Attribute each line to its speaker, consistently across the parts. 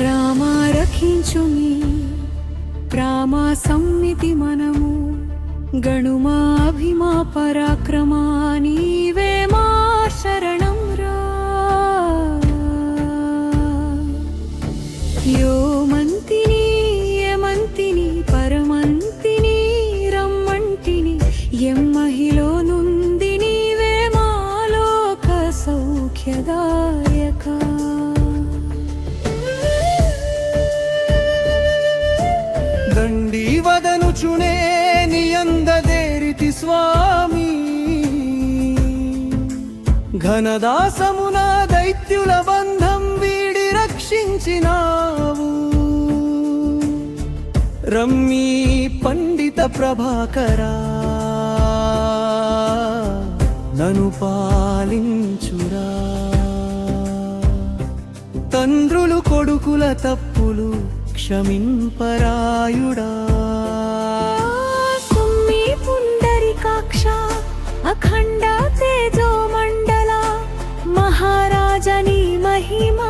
Speaker 1: రామా రక్షించుమి. రామా సమ్మితి మనము. గణుమా అభిమా పరాక్రమా నీవే మా శరణం రా యో
Speaker 2: నియందదేరితి స్వామి ఘనదాసమున దైత్యుల బంధం వీడి రక్షించినావు. రమ్మి పండిత ప్రభాకరా నను పాలించురా. తండ్రులు కొడుకుల తప్పులు క్షమింపరాయుడా.
Speaker 1: రాజని మహిమా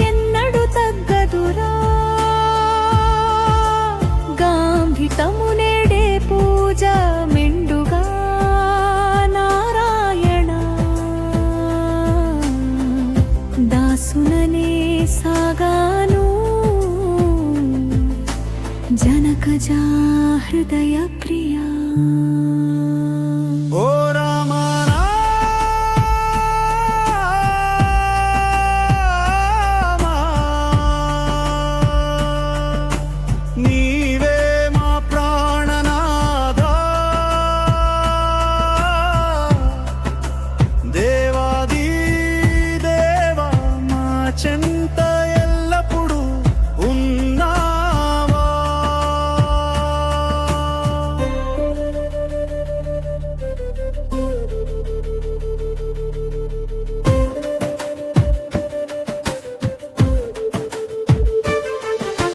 Speaker 1: ఎన్నడు తగ్గదురా. గాంభితము నేడే పూజ మెండుగా నారాయణ. దాసుననే సాగాను. జనకజా